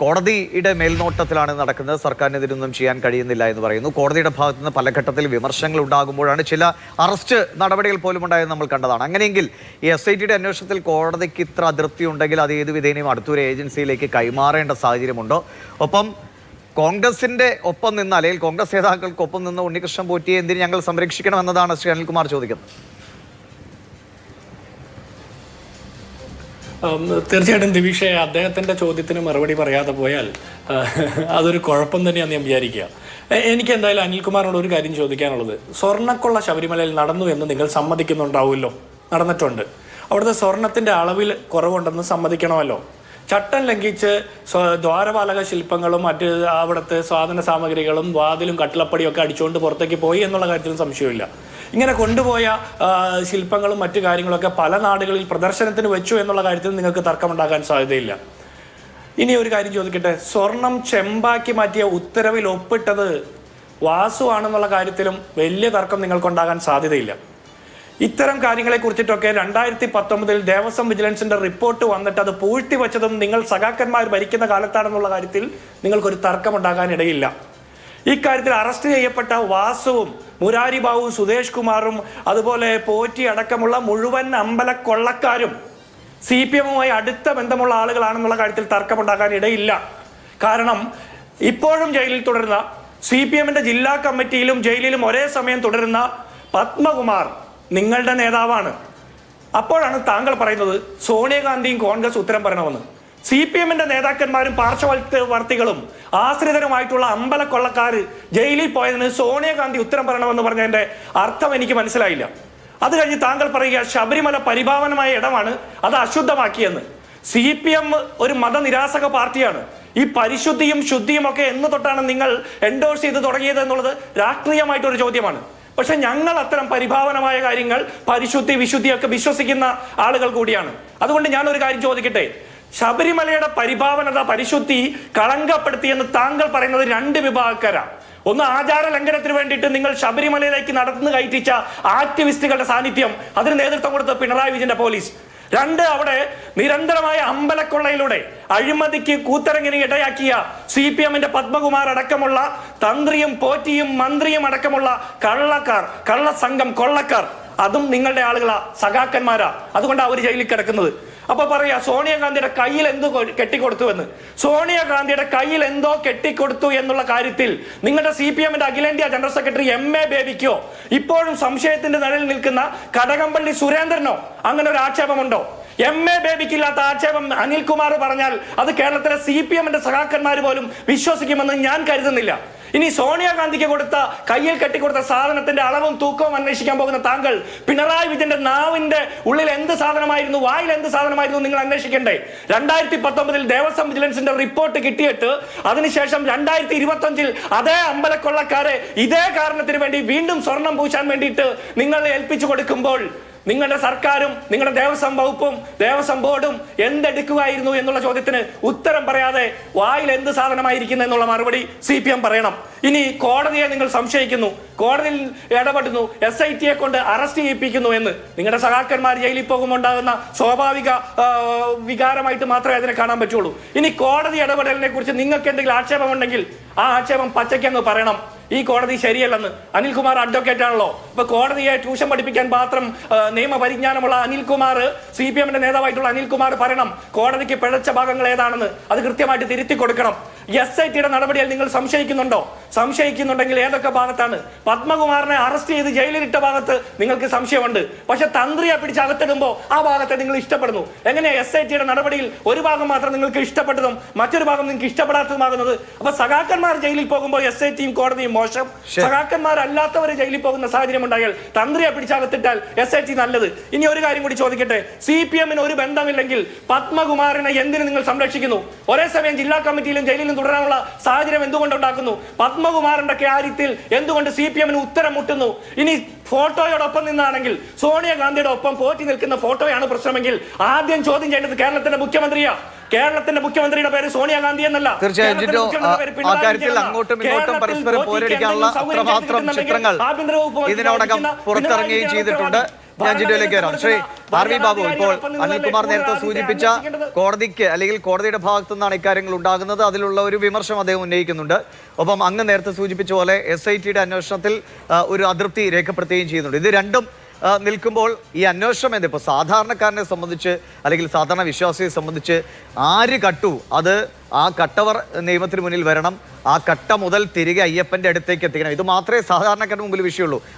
കോടതിയുടെ മേൽനോട്ടത്തിലാണ് നടക്കുന്നത്. സർക്കാരിന് ഇതിനൊന്നും ചെയ്യാൻ കഴിയുന്നില്ല എന്ന് പറയുന്നു. കോടതിയുടെ ഭാഗത്തു നിന്ന് പല ഘട്ടത്തിൽ വിമർശനങ്ങൾ ഉണ്ടാകുമ്പോഴാണ് ചില അറസ്റ്റ് നടപടികൾ പോലും ഉണ്ടായത് നമ്മൾ കണ്ടതാണ്. അങ്ങനെയെങ്കിൽ ഈ എസ് ഐ ടിയുടെ അന്വേഷണത്തിൽ കോടതിക്ക് ഇത്ര അതിർത്തി ഉണ്ടെങ്കിൽ അത് ഏത് വിധേനയും അടുത്തൊരു ഏജൻസിയിലേക്ക് കൈമാറേണ്ട സാഹചര്യമുണ്ടോ? ഒപ്പം കോൺഗ്രസിന്റെ ഒപ്പം നിന്ന് അല്ലെങ്കിൽ കോൺഗ്രസ് നേതാക്കൾക്കൊപ്പം നിന്ന് ഉണ്ണികൃഷ്ണൻ പോറ്റിയെ എന്തിന് ഞങ്ങൾ സംരക്ഷിക്കണം എന്നതാണ് ശ്രീ അനിൽകുമാർ ചോദിക്കുന്നത്. തീർച്ചയായിട്ടും ദിവിഷെ അദ്ദേഹത്തിന്റെ ചോദ്യത്തിന് മറുപടി പറയാതെ പോയാൽ അതൊരു കുഴപ്പം തന്നെയാണ് ഞാൻ വിചാരിക്കുക. എനിക്ക് എന്തായാലും അനിൽകുമാറിനോട് ഒരു കാര്യം ചോദിക്കാനുള്ളത്. സ്വർണക്കൊള്ള ശബരിമലയിൽ നടന്നു എന്ന് നിങ്ങൾ സമ്മതിക്കുന്നുണ്ടാവുമല്ലോ? നടന്നിട്ടുണ്ട്. അവിടുത്തെ സ്വർണത്തിന്റെ അളവിൽ കുറവുണ്ടെന്ന് സമ്മതിക്കണമല്ലോ? ചട്ടം ലംഘിച്ച് ദ്വാരപാലക ശില്പങ്ങളും മറ്റ് അവിടുത്തെ സാധന സാമഗ്രികളും വാതിലും കട്ടിളപ്പടിയും ഒക്കെ അടിച്ചുകൊണ്ട് പുറത്തേക്ക് പോയി എന്നുള്ള കാര്യത്തിലും സംശയമില്ല. ഇങ്ങനെ കൊണ്ടുപോയ ശില്പങ്ങളും മറ്റു കാര്യങ്ങളൊക്കെ പല നാടുകളിൽ പ്രദർശനത്തിന് വെച്ചു എന്നുള്ള കാര്യത്തിൽ നിങ്ങൾക്ക് തർക്കമുണ്ടാകാൻ സാധ്യതയില്ല. ഇനി ഒരു കാര്യം ചോദിക്കട്ടെ. സ്വർണം ചെമ്പാക്കി മാറ്റിയ ഉത്തരവിൽ ഒപ്പിട്ടത് വാസു ആണെന്നുള്ള കാര്യത്തിലും വലിയ തർക്കം നിങ്ങൾക്കുണ്ടാകാൻ സാധ്യതയില്ല. ഇത്തരം കാര്യങ്ങളെ കുറിച്ചിട്ടൊക്കെ രണ്ടായിരത്തി പത്തൊമ്പതിൽ ദേവസ്വം വിജിലൻസിന്റെ റിപ്പോർട്ട് വന്നിട്ട് അത് പൂഴ്ത്തി വച്ചതും നിങ്ങൾ സഖാക്കന്മാർ ഭരിക്കുന്ന കാലത്താണെന്നുള്ള കാര്യത്തിൽ നിങ്ങൾക്കൊരു തർക്കം ഇടയില്ല ഇക്കാര്യത്തിൽ അറസ്റ്റ് ചെയ്യപ്പെട്ട വാസുവും മുരാരി ബാബു സുധേഷ് കുമാറും അതുപോലെ പോറ്റി അടക്കമുള്ള മുഴുവൻ അമ്പല കൊള്ളക്കാരും സി പി എമ്മുമായി അടുത്ത ബന്ധമുള്ള ആളുകളാണെന്നുള്ള കാര്യത്തിൽ തർക്കമുണ്ടാകാൻ ഇടയില്ല കാരണം ഇപ്പോഴും ജയിലിൽ തുടരുന്ന സി പി എമ്മിന്റെ ജില്ലാ കമ്മിറ്റിയിലും ജയിലിലും ഒരേ സമയം തുടരുന്ന പത്മകുമാർ നിങ്ങളുടെ നേതാവാണ്. അപ്പോഴാണ് താങ്കൾ പറയുന്നത് സോണിയാഗാന്ധിയും കോൺഗ്രസ് ഉത്തരം പറയണമെന്ന്. സി പി എമ്മിന്റെ നേതാക്കന്മാരും പാർശ്വവർത്തികളും ആശ്രിതരുമായിട്ടുള്ള അമ്പല കൊള്ളക്കാർ ജയിലിൽ പോയതിന് സോണിയാഗാന്ധി ഉത്തരം പറയണമെന്ന് പറഞ്ഞതിന്റെ അർത്ഥം എനിക്ക് മനസ്സിലായില്ല. അത് കഴിഞ്ഞ് താങ്കൾ പറയുക ശബരിമല പരിഭാവനമായ ഇടമാണ് അത് അശുദ്ധമാക്കിയെന്ന്. സി പി എം ഒരു മതനിരാസക പാർട്ടിയാണ്. ഈ പരിശുദ്ധിയും ശുദ്ധിയും ഒക്കെ എന്ന് തൊട്ടാണ് നിങ്ങൾ എൻഡോഴ്സ് ചെയ്ത് തുടങ്ങിയത് എന്നുള്ളത് രാഷ്ട്രീയമായിട്ടൊരു ചോദ്യമാണ്. പക്ഷെ ഞങ്ങൾ അത്തരം പരിഭാവനമായ കാര്യങ്ങൾ പരിശുദ്ധി വിശുദ്ധിയൊക്കെ വിശ്വസിക്കുന്ന ആളുകൾ കൂടിയാണ്. അതുകൊണ്ട് ഞാൻ ഒരു കാര്യം ചോദിക്കട്ടെ? ശബരിമലയുടെ പരിഭാവനത പരിശുദ്ധി കളങ്കപ്പെടുത്തിയെന്ന് താങ്കൾ പറയുന്നത് രണ്ട് വിഭാഗക്കാരാണ് ഒന്ന് ആചാര ലംഘനത്തിന് വേണ്ടിയിട്ട് നിങ്ങൾ ശബരിമലയിലേക്ക് നടന്നു കയറ്റിച്ച ആക്ടിവിസ്റ്റുകളുടെ സാന്നിധ്യം അതിന് നേതൃത്വം കൊടുത്ത പിണറായി വിജയന്റെ പോലീസ്. രണ്ട് അവിടെ നിരന്തരമായ അമ്പലക്കൊള്ളയിലൂടെ അഴിമതിക്ക് കൂത്തരങ്ങിന് ഇടയാക്കിയ സി പി എമ്മിന്റെ പത്മകുമാർ അടക്കമുള്ള തന്ത്രിയും പോറ്റിയും മന്ത്രിയും അടക്കമുള്ള കള്ളക്കാർ കള്ളസംഘം കൊള്ളക്കാർ അതും നിങ്ങളുടെ ആളുകളാ സഖാക്കന്മാരാ. അതുകൊണ്ടാണ് അവർ ജയിലിൽ കിടക്കുന്നത്. അപ്പൊ പറയാ സോണിയാഗാന്ധിയുടെ കയ്യിൽ എന്തോ കെട്ടിക്കൊടുത്തു എന്ന് സോണിയാഗാന്ധിയുടെ കയ്യിൽ എന്തോ കെട്ടിക്കൊടുത്തു എന്നുള്ള കാര്യത്തിൽ നിങ്ങളുടെ സി പി എമ്മിന്റെ അഖിലേന്ത്യാ ജനറൽ സെക്രട്ടറി എം എ ബേബിക്കോ ഇപ്പോഴും സംശയത്തിന്റെ നിഴലിൽ നിൽക്കുന്ന കടകംപള്ളി സുരേന്ദ്രനോ അങ്ങനെ ഒരു ആക്ഷേപമുണ്ടോ? എം എ ബേബിക്കില്ലാത്ത ആക്ഷേപം അനിൽകുമാർ പറഞ്ഞാൽ അത് കേരളത്തിലെ സി പി എമ്മിന്റെ സഹാക്കന്മാർ പോലും വിശ്വസിക്കുമെന്ന് ഞാൻ കരുതുന്നില്ല. ഇനി സോണിയാഗാന്ധിക്ക് കൊടുത്ത കയ്യിൽ കെട്ടിക്കൊടുത്ത സാധനത്തിന്റെ അളവും തൂക്കവും അന്വേഷിക്കാൻ പോകുന്ന താങ്കൾ പിണറായി വിജയന്റെ നാവിന്റെ ഉള്ളിൽ എന്ത് സാധനമായിരുന്നു വായിൽ എന്ത് സാധനമായിരുന്നു നിങ്ങൾ അന്വേഷിക്കണ്ടേ? രണ്ടായിരത്തി പത്തൊമ്പതിൽ ദേവസ്വം വിജിലൻസിന്റെ റിപ്പോർട്ട് കിട്ടിയിട്ട് അതിനുശേഷം രണ്ടായിരത്തി ഇരുപത്തി അതേ അമ്പലക്കൊള്ളക്കാരെ ഇതേ കാരണത്തിന് വേണ്ടി വീണ്ടും സ്വർണം പൂശാൻ വേണ്ടിയിട്ട് നിങ്ങൾ ഏൽപ്പിച്ചു കൊടുക്കുമ്പോൾ നിങ്ങളുടെ സർക്കാരും നിങ്ങളുടെ ദേവസ്വം വകുപ്പും ദേവസ്വം ബോർഡും എന്തെടുക്കുമായിരുന്നു എന്നുള്ള ചോദ്യത്തിന് ഉത്തരം പറയാതെ വായിൽ എന്ത് സാധനമായിരിക്കുന്നു എന്നുള്ള മറുപടി സി പി എം പറയണം. ഇനി കോടതിയെ നിങ്ങൾ സംശയിക്കുന്നു. കോടതിയിൽ ഇടപെടുന്നു. എസ് ഐ ടിയെ കൊണ്ട് അറസ്റ്റ് ചെയ്യിപ്പിക്കുന്നു എന്ന്. നിങ്ങളുടെ സഹാക്കന്മാർ ജയിലിൽ പോകുമ്പോൾ ഉണ്ടാകുന്ന സ്വാഭാവിക വികാരമായിട്ട് മാത്രമേ അതിനെ കാണാൻ പറ്റുള്ളൂ. ഇനി കോടതി ഇടപെടലിനെ കുറിച്ച് നിങ്ങൾക്ക് എന്തെങ്കിലും ആക്ഷേപമുണ്ടെങ്കിൽ ആ ആക്ഷേപം പച്ചയ്ക്ക് അങ്ങ് പറയണം. ഈ കോടതി ശരിയല്ലെന്ന് അനിൽകുമാർ അഡ്വക്കേറ്റ് ആണല്ലോ. ഇപ്പൊ കോടതിയെ ട്യൂഷൻ പഠിപ്പിക്കാൻ മാത്രം നിയമപരിജ്ഞാനമുള്ള അനിൽകുമാർ സി പി എമ്മിന്റെ നേതാവായിട്ടുള്ള അനിൽകുമാർ പറയണം. കോടതിക്ക് പിഴച്ച ഭാഗങ്ങൾ ഏതാണെന്ന് അത് കൃത്യമായിട്ട് തിരുത്തി കൊടുക്കണം. എസ് ഐ ടിയുടെ നടപടിയിൽ നിങ്ങൾ സംശയിക്കുന്നുണ്ടോ? സംശയിക്കുന്നുണ്ടെങ്കിൽ ഏതൊക്കെ ഭാഗത്താണ്? പത്മകുമാറിനെ അറസ്റ്റ് ചെയ്ത് ജയിലിലിട്ട ഭാഗത്ത് നിങ്ങൾക്ക് സംശയമുണ്ട്. പക്ഷെ തന്ത്രിയെ പിടിച്ച് അകത്തിടുമ്പോൾ ആ ഭാഗത്തെ നിങ്ങൾ ഇഷ്ടപ്പെടുന്നു. എങ്ങനെ എസ് ഐ ടിയുടെ നടപടിയിൽ ഒരു ഭാഗം മാത്രം നിങ്ങൾക്ക് ഇഷ്ടപ്പെട്ടതും മറ്റൊരു ഭാഗം നിങ്ങൾക്ക് ഇഷ്ടപ്പെടാത്തതുമാകുന്നത്? അപ്പൊ സഖാക്കന്മാർ ജയിലിൽ പോകുമ്പോൾ എസ് ഐ ടിയും കോടതിയും മോശം. സഖാക്കന്മാർ സഖാക്കന്മാരല്ലാത്തവർ ജയിലിൽ പോകുന്ന സാഹചര്യം ഉണ്ടായാൽ തന്ത്രിയെ പിടിച്ചകത്തിട്ടാൽ എസ് ഐ ടി നല്ലത്. ഇനി ഒരു കാര്യം കൂടി ചോദിക്കട്ടെ. സി പി എമ്മിന് ഒരു ബന്ധമില്ലെങ്കിൽ പത്മകുമാറിനെ എന്തിനു നിങ്ങൾ സംരക്ഷിക്കുന്നു? ഒരേ സമയം ജില്ലാ കമ്മിറ്റിയിലും ജയിലിലും തുടരാനുള്ള സാഹചര്യം എന്തുകൊണ്ടുണ്ടാക്കുന്നു? പത്മകുമാറിന്റെ കാര്യത്തിൽ എന്തുകൊണ്ട് സി പി എമ്മിന് ഉത്തരം മുട്ടുന്നു? ഇനി ഫോട്ടോയോടൊപ്പം നിന്നാണെങ്കിൽ സോണിയാഗാന്ധിയുടെ ഒപ്പം പോറ്റി നിൽക്കുന്ന ഫോട്ടോയാണ് പ്രശ്നമെങ്കിൽ ആദ്യം ചോദ്യം ചെയ്യേണ്ടത് കേരളത്തിന്റെ മുഖ്യമന്ത്രിയാ. കേരളത്തിന്റെ മുഖ്യമന്ത്രിയുടെ പേര് സോണിയാഗാന്ധി എന്നല്ല. തീർച്ചയായും കേരളത്തിന്റെ ജിറ്റോ, മുഖ്യമന്ത്രിയുടെ പേര് ആ കാര്യത്തിൽ വിജയൻ അങ്ങോട്ടും ഇങ്ങോട്ടും പരസ്പരം പോരടിക്കാനുള്ള ചിത്രങ്ങൾ ആഭ്യന്തര വകുപ്പ് ഇതിനോടകം പുറത്തിറങ്ങുകയും ചെയ്തിട്ടുണ്ട്. ഞാൻ ജിഡിയിലേക്ക് വരാം ശ്രീ ആർ വി ബാബു ഇപ്പോൾ അനിൽകുമാർ നേരത്തെ സൂചിപ്പിച്ച കോടതിക്ക് അല്ലെങ്കിൽ കോടതിയുടെ ഭാഗത്തു നിന്നാണ് ഇക്കാര്യങ്ങൾ ഉണ്ടാകുന്നത്. അതിലുള്ള ഒരു വിമർശം അദ്ദേഹം ഉന്നയിക്കുന്നുണ്ട്. ഒപ്പം അങ്ങ് നേരത്തെ സൂചിപ്പിച്ച പോലെ എസ് ഐ ടിയുടെ അന്വേഷണത്തിൽ ഒരു അതൃപ്തി രേഖപ്പെടുത്തുകയും ചെയ്യുന്നുണ്ട്. ഇത് രണ്ടും നിൽക്കുമ്പോൾ ഈ അന്വേഷണം എന്ത്? ഇപ്പോൾ സാധാരണക്കാരനെ സംബന്ധിച്ച് അല്ലെങ്കിൽ സാധാരണ വിശ്വാസിയെ സംബന്ധിച്ച് ആര് കട്ടു? അത് ആ കട്ടവർ നിയമത്തിന് മുന്നിൽ വരണം. ആ കട്ട മുതൽ തിരികെ അയ്യപ്പന്റെ അടുത്തേക്ക് എത്തിക്കണം. ഇത് മാത്രമേ സാധാരണക്കാരുടെ മുമ്പിൽ വിഷയമുള്ളൂ.